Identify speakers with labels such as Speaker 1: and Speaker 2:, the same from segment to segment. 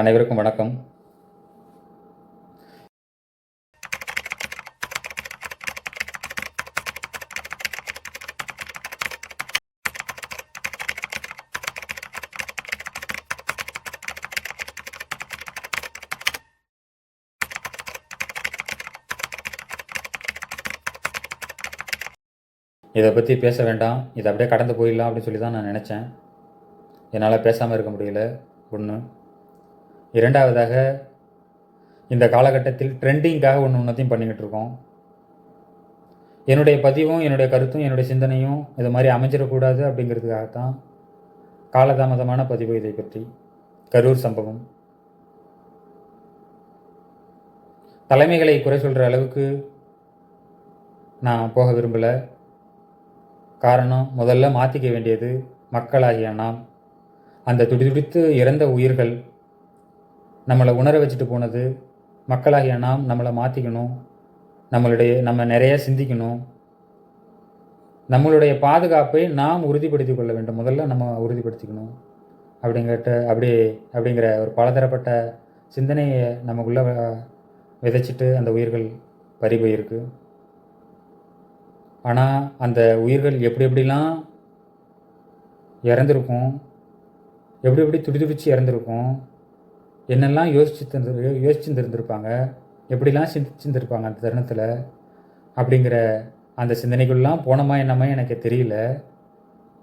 Speaker 1: அனைவருக்கும் வணக்கம். இதை பற்றி பேச வேண்டாம். இதை அப்படியே கடந்து போயிடலாம் அப்படின்னு சொல்லி தான் நான் நினச்சேன். என்னால் பேசாமல் இருக்க முடியல. ஒன்று இரண்டாவதாக இந்த காலகட்டத்தில் ட்ரெண்டிங்காக ஒன்று ஒன்றத்தையும் பண்ணிக்கிட்டு இருக்கோம் என்னுடைய பதிவும் என்னுடைய கருத்தும் என்னுடைய சிந்தனையும் இது மாதிரி அமைஞ்சிடக்கூடாது அப்படிங்கிறதுக்காகத்தான் காலதாமதமான பதிவு இதை பற்றி. கரூர் சம்பவம். தலைமைகளை குறை சொல்கிற அளவுக்கு நான் போக விரும்பலை. காரணம் முதல்ல மாற்றிக்க வேண்டியது மக்களாகிய நாம். அந்த துடிதுடித்து இறந்த உயிர்கள் நம்மளை உணர வச்சுட்டு போனது மக்களாகிய நாம் நம்மளை மாற்றிக்கணும் நம்மளுடைய நம்ம நிறைய சிந்திக்கணும். நம்மளுடைய பாதுகாப்பை நாம் உறுதிப்படுத்தி கொள்ள வேண்டும். முதல்ல நம்ம உறுதிப்படுத்திக்கணும். அப்படிங்கிட்ட அப்படி அப்படிங்கிற ஒரு பலதரப்பட்ட சிந்தனையை நமக்குள்ளே விதைச்சிட்டு அந்த உயிர்கள் பறி போயிருக்கு. ஆனால் அந்த உயிர்கள் எப்படி எப்படிலாம் இறந்துருக்கும் எப்படி எப்படி துடி துடிச்சு இறந்துருக்கும் என்னெல்லாம் யோசிச்சு தந்து யோசிச்சுருந்துருப்பாங்க? எப்படிலாம் சிந்திச்சிருந்துருப்பாங்க அந்த தருணத்தில்? அப்படிங்கிற அந்த சிந்தனைக்குள்ளெலாம் போனோமா என்னமா எனக்கு தெரியல.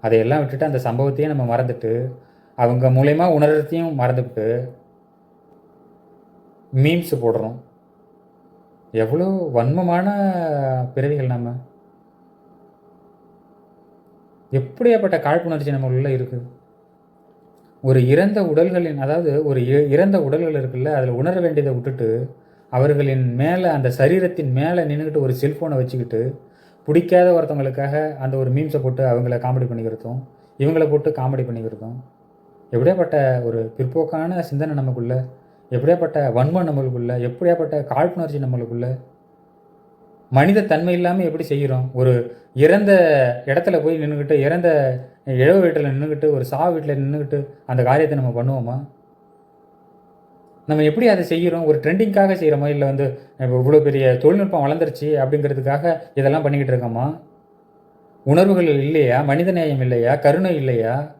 Speaker 1: அதையெல்லாம் விட்டுட்டு அந்த சம்பவத்தையும் நம்ம மறந்துட்டு அவங்க மூலயமா உணர்றதையும் மறந்துவிட்டு மீம்ஸ் போடுறோம். எவ்வளோ வன்மமான பிறவிகள் நம்ம. எப்படியாப்பட்ட காழ்ப்புணர்ச்சி நம்ம உள்ளே இருக்குது? ஒரு இறந்த உடல்களின் அதாவது ஒரு இ- இறந்த உடல்கள் இருக்குல்ல அதில் உணர வேண்டியதை விட்டுட்டு அவர்களின் மேலே அந்த சரீரத்தின் மேலே நின்றுக்கிட்டு ஒரு செல்ஃபோனை வச்சுக்கிட்டு பிடிக்காத ஒருத்தவங்களுக்காக அந்த ஒரு மீம்ஸை போட்டு அவங்கள காமெடி பண்ணிக்கிறதும் இவங்கள போட்டு காமெடி பண்ணிக்கிறதும் எப்படியாப்பட்ட ஒரு பிற்போக்கான சிந்தனை நமக்குள்ளே எப்படியாப்பட்ட வன்மம் நம்மளுக்குள்ள எப்படியாப்பட்ட காழ்ப்புணர்ச்சி நம்மளுக்குள்ள மனித தன்மை இல்லாமல் எப்படி செய்கிறோம் ஒரு இறந்த இடத்துல போய் நின்றுக்கிட்டு இறந்த இழவு வீட்டில் நின்றுக்கிட்டு ஒரு சா வீட்டில் நின்றுக்கிட்டு அந்த காரியத்தை நம்ம பண்ணுவோமா? நம்ம எப்படி அதை செய்கிறோம் ஒரு ட்ரெண்டிங்காக செய்கிறோமா இல்லை வந்து இப்போ இவ்வளோ பெரிய தொழில்நுட்பம் வளர்ந்துருச்சு அப்படிங்கிறதுக்காக இதெல்லாம் பண்ணிக்கிட்டு இருக்கோமா? உணர்வுகள் இல்லையா? மனிதநேயம் இல்லையா? கருணை இல்லையா?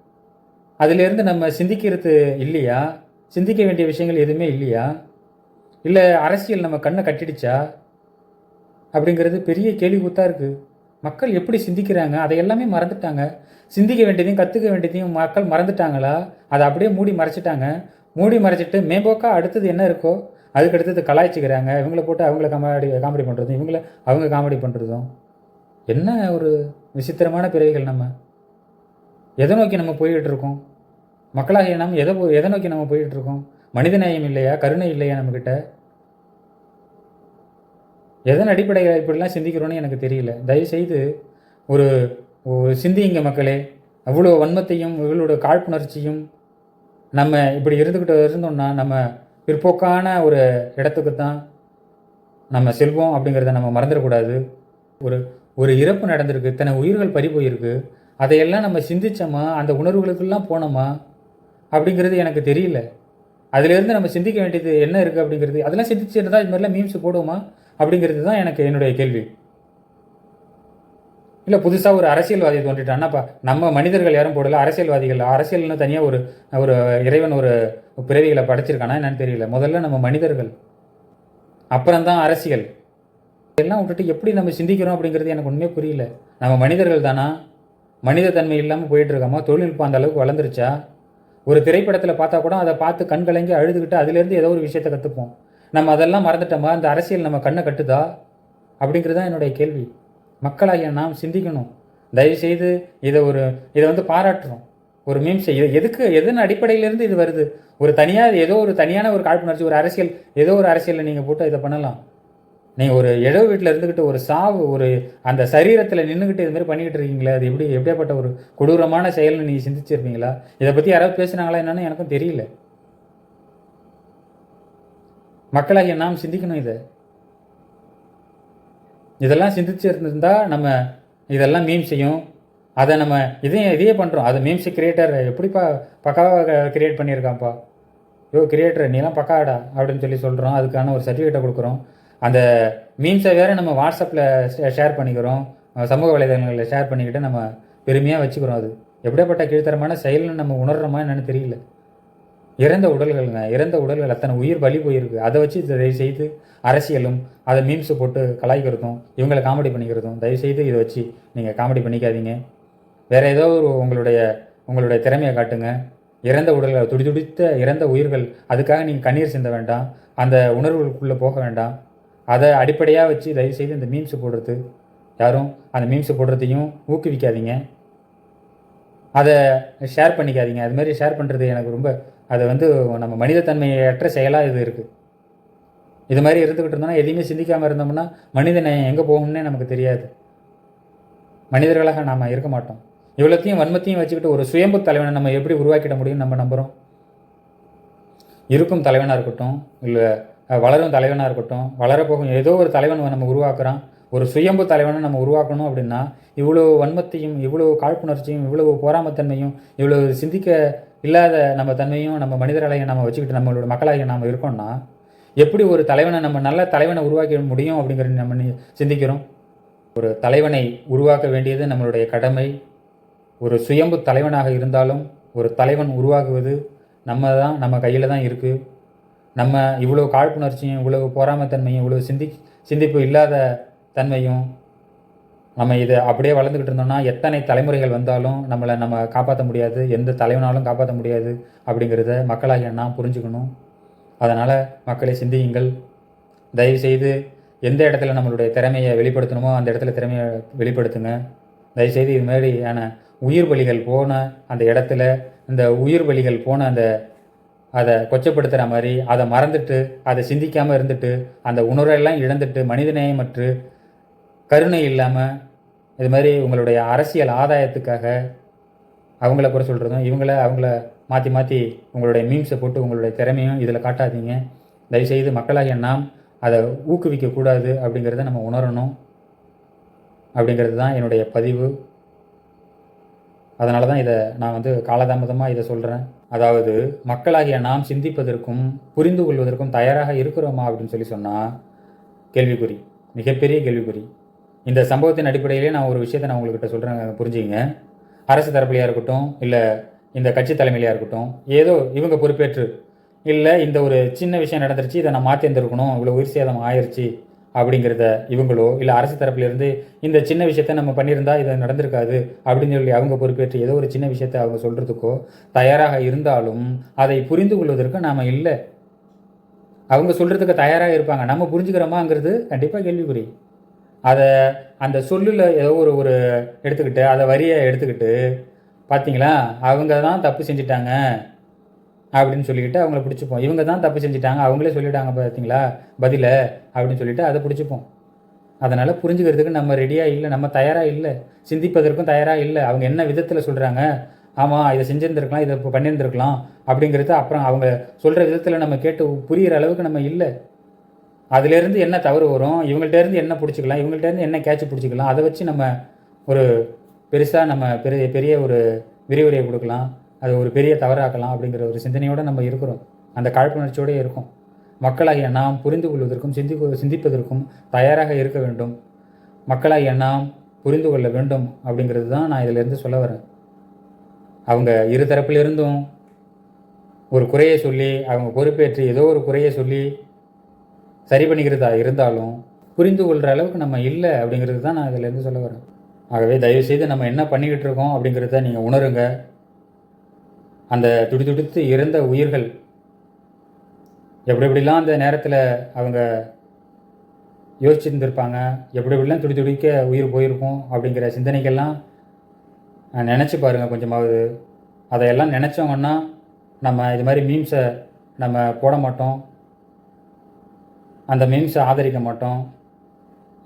Speaker 1: அதிலிருந்து நம்ம சிந்திக்கிறது இல்லையா? சிந்திக்க வேண்டிய விஷயங்கள் எதுவுமே இல்லையா? இல்லை அரசியல் நம்ம கண்ணை கட்டிடுச்சா? அப்படிங்கிறது பெரிய கேள்விக்குத்தாக இருக்குது மக்கள் எப்படி சிந்திக்கிறாங்க? அதை எல்லாமே மறந்துட்டாங்க. சிந்திக்க வேண்டியதையும் கற்றுக்க வேண்டியதையும் மக்கள் மறந்துட்டாங்களா? அதை அப்படியே மூடி மறைச்சிட்டாங்க. மூடி மறைச்சிட்டு மேம்போக்கா அடுத்தது என்ன இருக்கோ அதுக்கு அடுத்தது கலாய்ச்சிக்கிறாங்க. இவங்கள போட்டு அவங்கள காமெடி காமெடி பண்ணுறதும் இவங்கள அவங்க காமெடி பண்ணுறதும் என்ன ஒரு விசித்திரமான பிறவிகள் நம்ம. எதை நோக்கி நம்ம போய்கிட்டு இருக்கோம்? மக்களாகிய நாம் எதை எதை நோக்கி நம்ம போய்கிட்டு இருக்கோம்? மனிதநேயம் இல்லையா? கருணை இல்லையா நம்மக்கிட்ட எதன் அடிப்படையில் இப்படிலாம் சிந்திக்கிறோன்னு எனக்கு தெரியல. தயவுசெய்து ஒரு ஒரு சிந்திங்க மக்களே. அவ்வளோ வன்மத்தையும் இவங்களோட காழ்ப்புணர்ச்சியும் நம்ம இப்படி இருந்துக்கிட்டு இருந்தோம்னா நம்ம பிற்போக்கான ஒரு இடத்துக்கு தான் நம்ம செல்வோம் அப்படிங்கிறத நம்ம மறந்துடக்கூடாது. ஒரு ஒரு இறப்பு நடந்திருக்கு இத்தனை உயிர்கள் பறி போயிருக்கு அதையெல்லாம் நம்ம சிந்திச்சோமா அந்த உணர்வுகளுக்கெல்லாம் போனோமா அப்படிங்கிறது எனக்கு தெரியல. அதிலிருந்து நம்ம சிந்திக்க வேண்டியது என்ன இருக்குது அப்படிங்கிறது அதெல்லாம் சிந்திச்சுட்டு தான் இது மாதிரிலாம் மீம்ஸ் போடுவோமா? அப்படிங்கிறது தான் எனக்கு என்னுடைய கேள்வி. இல்லை புதுசாக ஒரு அரசியல்வாதி தோன்றிட்டான்னாப்பா நம்ம மனிதர்கள் யாரும் போடல அரசியல்வாதிகள் அரசியல்னு தனியாக ஒரு ஒரு இறைவன் ஒரு பிறவிகளை படைச்சிருக்கானா என்னன்னு தெரியல. முதல்ல நம்ம மனிதர்கள் அப்புறம்தான் அரசியல். எல்லாம் விட்டுட்டு எப்படி நம்ம சிந்திக்கிறோம் அப்படிங்கிறது எனக்கு ஒன்றுமே புரியல. நம்ம மனிதர்கள் தானா? மனித தன்மை இல்லாமல் போயிட்டு இருக்காமா தொழில்நுட்பம் அந்த அளவுக்கு வளர்ந்துருச்சா? ஒரு திரைப்படத்தில் பார்த்தா கூட அதை பார்த்து கண்கலங்கி அழுதுகிட்டு அதுலேருந்து ஏதோ ஒரு விஷயத்தை கற்றுப்போம் நம்ம அதெல்லாம் மறந்துட்டோமா? அந்த அரசியல் நம்ம கண்ணை கட்டுதா? அப்படிங்கிறது தான் என்னுடைய கேள்வி. மக்களாகிய நாம் சிந்திக்கணும். தயவுசெய்து இதை ஒரு இதை வந்து பாராட்டுறோம். ஒரு மீம்ஸ் இது எதுக்கு எதன் அடிப்படையிலேருந்து இது வருது? ஒரு தனியாக ஏதோ ஒரு தனியான ஒரு காழ்ப்புணர்ச்சி ஒரு அரசியல் ஏதோ ஒரு அரசியலில் நீங்கள் போட்டு இதை பண்ணலாம். நீங்கள் ஒரு இழவு வீட்டில் இருந்துக்கிட்டு ஒரு சாவு ஒரு அந்த சரீரத்தில் நின்றுக்கிட்டு இது மாதிரி பண்ணிக்கிட்டு இருக்கீங்களே அது எப்படி எப்படியாப்பட்ட ஒரு கொடூரமான செயல்னு நீங்கள் சிந்திச்சிருப்பீங்களா? இதை பற்றி யாராவது பேசுனாங்களா என்னன்னு எனக்கும் தெரியல. மக்களாகிய நாம் சிந்திக்கணும் இதை. இதெல்லாம் சிந்திச்சிருந்துருந்தா நம்ம இதெல்லாம் மீம் செய்யும். அதை நம்ம இதையும் இதையே பண்ணுறோம் அது மீம்ஸ் கிரியேட்டர் எப்படிப்பா பக்காவாக கிரியேட் பண்ணியிருக்கான்ப்பா. யோ கிரியேட்டர் நீலாம் பக்காடா அப்படின்னு சொல்லி சொல்கிறோம் அதுக்கான ஒரு சர்டிஃபிகேட்டை கொடுக்குறோம். அந்த மீம்ஸை வேறு நம்ம வாட்ஸ்அப்பில் ஷேர் பண்ணிக்கிறோம். சமூக வலைதளங்களில் ஷேர் பண்ணிக்கிட்டு நம்ம பெருமையாக வச்சுக்கிறோம் அது. எப்படியாப்பட்ட கீழ்த்தரமான செயல்னு நம்ம உணர்கிறோமா என்னென்னு தெரியல. இறந்த உடல்கள்ங்க இறந்த உடல்கள் அத்தனை உயிர் பலி போயிருக்கு. அதை வச்சு தயவு செய்து அரசியலும் அதை மீம்ஸ் போட்டு கலாய்க்கிறதும் இவங்களை காமெடி பண்ணிக்கிறதும் தயவு செய்து இதை வச்சு நீங்கள் காமெடி பண்ணிக்காதீங்க. வேற ஏதோ ஒரு உங்களுடைய உங்களுடைய திறமையை காட்டுங்க. இறந்த உடல்கள் துடி துடித்த இறந்த உயிர்கள் அதுக்காக நீங்கள் கண்ணீர் சிந்த வேண்டாம். அந்த உணர்வுகளுக்குள்ளே போக வேண்டாம். அதை அடிப்படையாக வச்சு தயவு செய்து இந்த மீம்ஸ் போடுறது. யாரும் அந்த மீம்ஸ் போடுறதையும் ஊக்குவிக்காதீங்க. அதை ஷேர் பண்ணிக்காதீங்க. அது மாதிரி ஷேர் பண்ணுறது எனக்கு ரொம்ப அது வந்து நம்ம மனிதத்தன்மையற்ற செயலாக இது இருக்குது இது மாதிரி இருந்துக்கிட்டு இருந்தோம்னா எதையுமே சிந்திக்காமல் இருந்தோம்னா மனிதனை எங்கே போகணும்னே நமக்கு தெரியாது. மனிதர்களாக நாம் இருக்க மாட்டோம். இவ்வளோத்தையும் வன்மத்தையும் வச்சுக்கிட்டு ஒரு சுயம்பு தலைவனை நம்ம எப்படி உருவாக்கிட முடியும் நம்ம நம்புகிறோம் இருக்கும் தலைவனாக இருக்கட்டும் இல்லை வளரும் தலைவனாக இருக்கட்டும் வளரப்போகும் ஏதோ ஒரு தலைவன் நம்ம உருவாக்குறான். ஒரு சுயம்பு தலைவனை நம்ம உருவாக்கணும் அப்படின்னா இவ்வளோ வன்மத்தையும் இவ்வளோ காழ்ப்புணர்ச்சியும் இவ்வளோ போராமத்தன்மையும் இவ்வளோ சிந்திக்க இல்லாத நம்ம தன்மையும் நம்ம மனிதர்களையும் நம்ம வச்சுக்கிட்டு நம்மளோட மக்களாகிய நாம் இருக்கோம்னா எப்படி ஒரு தலைவனை நம்ம நல்ல தலைவனை உருவாக்க முடியும் அப்படிங்கிறது நம்ம சிந்திக்கிறோம்? ஒரு தலைவனை உருவாக்க வேண்டியது நம்மளுடைய கடமை. ஒரு சுயம்பு தலைவனாக இருந்தாலும் ஒரு தலைவன் உருவாக்குவது நம்ம தான் நம்ம கையில் தான் இருக்குது நம்ம இவ்வளோ காழ்ப்புணர்ச்சியும் இவ்வளோ பொறாமத்தன்மையும் இவ்வளோ சிந்தி சிந்திப்பு இல்லாத தன்மையும் நம்ம இதை அப்படியே வளர்ந்துக்கிட்டு இருந்தோம்னா எத்தனை தலைமுறைகள் வந்தாலும் நம்மளை நம்ம காப்பாற்ற முடியாது. எந்த தலைவனாலும் காப்பாற்ற முடியாது அப்படிங்கிறத மக்களாகிய என்ன புரிஞ்சுக்கணும். அதனால் மக்களை சிந்தியுங்கள். தயவுசெய்து எந்த இடத்துல நம்மளுடைய திறமையை வெளிப்படுத்தணுமோ அந்த இடத்துல திறமையை வெளிப்படுத்துங்க. தயவுசெய்து இது மாதிரியான உயிர் பலிகள் போன அந்த இடத்துல இந்த உயிர் பலிகள் போன அந்த அதை கொச்சப்படுத்துகிற மாதிரி அதை மறந்துட்டு அதை சிந்திக்காமல் இருந்துட்டு அந்த உணர்வெல்லாம் இழந்துட்டு மனிதநேயமற்று கருணை இல்லாமல் இது மாதிரி உங்களுடைய அரசியல் ஆதாயத்துக்காக அவங்கள குறை சொல்கிறதும் இவங்கள அவங்கள மாற்றி மாற்றி உங்களுடைய மீம்ஸை போட்டு உங்களுடைய திறமையும் இதில் காட்டாதீங்க. தயவுசெய்து மக்களாகிய நாம் அதை ஊக்குவிக்கக்கூடாது அப்படிங்கிறத நம்ம உணரணும். அப்படிங்கிறது தான் என்னுடைய பதிவு. அதனால தான் இதை நான் வந்து காலதாமதமாக இதை சொல்கிறேன் அதாவது மக்களாகிய நாம் சிந்திப்பதற்கும் புரிந்து கொள்வதற்கும் தயாராக இருக்கிறோமா அப்படின்னு சொல்லி சொன்னால் கேள்விக்குறி. மிகப்பெரிய கேள்விக்குறி. இந்த சம்பவத்தின் அடிப்படையிலே நான் ஒரு விஷயத்தை நான் உங்கள்கிட்ட சொல்கிறேன் புரிஞ்சுங்க அரசு தரப்புலையாக இருக்கட்டும் இல்லை இந்த கட்சி தலைமையிலையாக இருக்கட்டும் ஏதோ இவங்க பொறுப்பேற்று இல்லை இந்த ஒரு சின்ன விஷயம் நடந்துருச்சு இதை நான் மாற்றி இருந்திருக்கணும் இவ்வளோ உயிர் சேதம் ஆயிடுச்சு அப்படிங்கிறத இவங்களோ இல்லை அரசு தரப்புலேருந்து இந்த சின்ன விஷயத்த நம்ம பண்ணியிருந்தா இது நடந்திருக்காது அப்படின்னு சொல்லி அவங்க பொறுப்பேற்று ஏதோ ஒரு சின்ன விஷயத்தை அவங்க சொல்கிறதுக்கோ தயாராக இருந்தாலும் அதை புரிந்து கொள்வதற்கு நாம் இல்லை. அவங்க சொல்கிறதுக்கு தயாராக இருப்பாங்க. நம்ம புரிஞ்சுக்கிறோமாங்கிறது கண்டிப்பாக கேள்விக்குறி. அதை அந்த சொல்லில் ஏதோ ஒரு ஒரு எடுத்துக்கிட்டு அதை வரியை எடுத்துக்கிட்டு பார்த்தீங்களா அவங்க தான் தப்பு செஞ்சிட்டாங்க அப்படின்னு சொல்லிக்கிட்டு அவங்கள பிடிச்சிப்போம். இவங்க தான் தப்பு செஞ்சிட்டாங்க. அவங்களே சொல்லிட்டாங்க பார்த்தீங்களா பதில அப்படின்னு சொல்லிட்டு அதை பிடிச்சிப்போம். அதனால் புரிஞ்சுக்கிறதுக்கு நம்ம ரெடியாக இல்லை நம்ம தயாராக இல்லை. சிந்திப்பதற்கும் தயாராக இல்லை. அவங்க என்ன விதத்தில் சொல்கிறாங்க ஆமாம் இதை செஞ்சுருந்துருக்கலாம் இதை இப்போ பண்ணியிருந்துருக்கலாம் அப்படிங்கிறது அப்புறம் அவங்க சொல்கிற விதத்தில் நம்ம கேட்டு புரிகிற அளவுக்கு நம்ம இல்லை. அதுலேருந்து என்ன தவறு வரும் இவங்கள்ட்டேருந்து என்ன பிடிச்சிக்கலாம் இவங்கள்ட்டேருந்து என்ன கேட்ச் பிடிச்சிக்கலாம் அதை வச்சு நம்ம ஒரு பெருசாக நம்ம பெரிய பெரிய ஒரு விரிவுரையை கொடுக்கலாம். அது ஒரு பெரிய தவறாக்கலாம் அப்படிங்கிற ஒரு சிந்தனையோடு நம்ம இருக்கிறோம். அந்த காழ்ப்புணர்ச்சியோடு இருக்கும். மக்களாகிய நாம் புரிந்து கொள்வதற்கும் சிந்தி சிந்திப்பதற்கும் தயாராக இருக்க வேண்டும். மக்களாகிய நாம் புரிந்து கொள்ள வேண்டும் அப்படிங்கிறது தான் நான் இதிலேருந்து சொல்ல வரேன். அவங்க இரு தரப்பிலிருந்தும் ஒரு குறையை சொல்லி அவங்க பொறுப்பேற்று ஏதோ ஒரு குறையை சொல்லி சரி பண்ணிக்கிறதா இருந்தாலும் புரிந்து கொள்கிற அளவுக்கு நம்ம இல்லை அப்படிங்கிறது தான் நான் இதிலேருந்து சொல்ல வரேன். ஆகவே தயவுசெய்து நம்ம என்ன பண்ணிக்கிட்டு இருக்கோம் அப்படிங்கிறத நீங்கள் உணருங்க. அந்த துடி துடித்து இறந்த உயிர்கள் எப்படி எப்படிலாம் அந்த நேரத்தில் அவங்க யோசிச்சுருந்துருப்பாங்க எப்படி எப்படிலாம் துடி துடிக்க உயிர் போயிருக்கும் அப்படிங்கிற சிந்தனைகள்லாம் நினச்சி பாருங்கள் கொஞ்சமாவது. அதையெல்லாம் நினச்சோங்கன்னா நம்ம இது மாதிரி மீம்ஸை நம்ம போட மாட்டோம். அந்த மீம்ஸை ஆதரிக்க மாட்டோம்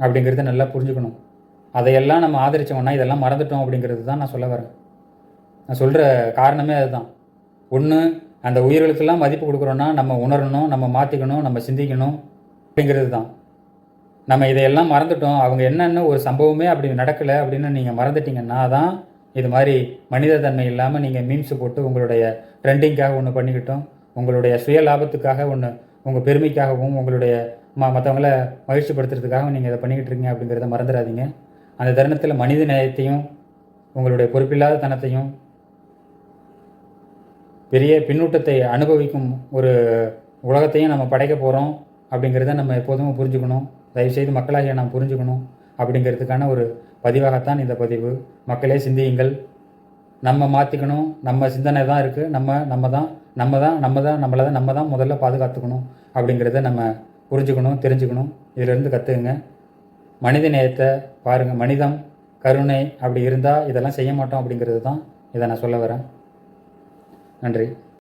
Speaker 1: அப்படிங்கிறத நல்லா புரிஞ்சுக்கணும். அதையெல்லாம் நம்ம ஆதரித்தோம்னா இதெல்லாம் மறந்துட்டோம் அப்படிங்கிறது தான் நான் சொல்ல வரேன். நான் சொல்கிற காரணமே அதுதான். ஒன்று அந்த உயிர்களுக்கெல்லாம் மதிப்பு கொடுக்குறோன்னா நம்ம உணரணும் நம்ம மாற்றிக்கணும் நம்ம சிந்திக்கணும் அப்படிங்கிறது தான். நம்ம இதையெல்லாம் மறந்துட்டோம். அவங்க என்னென்ன ஒரு சம்பவமே அப்படி நடக்கலை அப்படின்னு நீங்கள் மறந்துட்டீங்கன்னா தான் இது மாதிரி மனித தன்மை இல்லாமல் நீங்கள் மீம்ஸ் போட்டு உங்களுடைய ட்ரெண்டிங்காக ஒன்று பண்ணிக்கிட்டோம். உங்களுடைய சுய லாபத்துக்காக ஒன்று உங்கள் பெருமைக்காகவும் உங்களுடைய ம மற்றவங்கள மகிழ்ச்சிப்படுத்துறதுக்காகவும் நீங்கள் இதை பண்ணிக்கிட்டு இருக்கீங்க அப்படிங்கிறத மறந்துடாதீங்க. அந்த தருணத்தில் மனித நேயத்தையும் உங்களுடைய பொறுப்பில்லாத தனத்தையும் பெரிய பின்னூட்டத்தை அனுபவிக்கும் ஒரு உலகத்தையும் நம்ம படைக்க போகிறோம் அப்படிங்கிறத நம்ம எப்போதும் புரிஞ்சுக்கணும். தயவுசெய்து மக்களாகிய நாம் புரிஞ்சுக்கணும் அப்படிங்கிறதுக்கான ஒரு பதிவாகத்தான் இந்த பதிவு. மக்களே சிந்தியுங்கள். நம்ம மாற்றிக்கணும் நம்ம சிந்தனை தான் இருக்குது நம்ம நம்ம தான் நம்ம தான் நம்ம தான் நம்மளை தான் நம்ம தான் முதல்ல பாதுகாத்துக்கணும் அப்படிங்கிறத நம்ம புரிஞ்சுக்கணும் தெரிஞ்சுக்கணும். இதிலிருந்து கற்றுக்குங்க மனித நேயத்தை பாருங்கள் மனிதம் கருணை அப்படி இருந்தால் இதெல்லாம் செய்ய மாட்டோம் அப்படிங்கிறது தான் இதை நான் சொல்ல வரேன். நன்றி.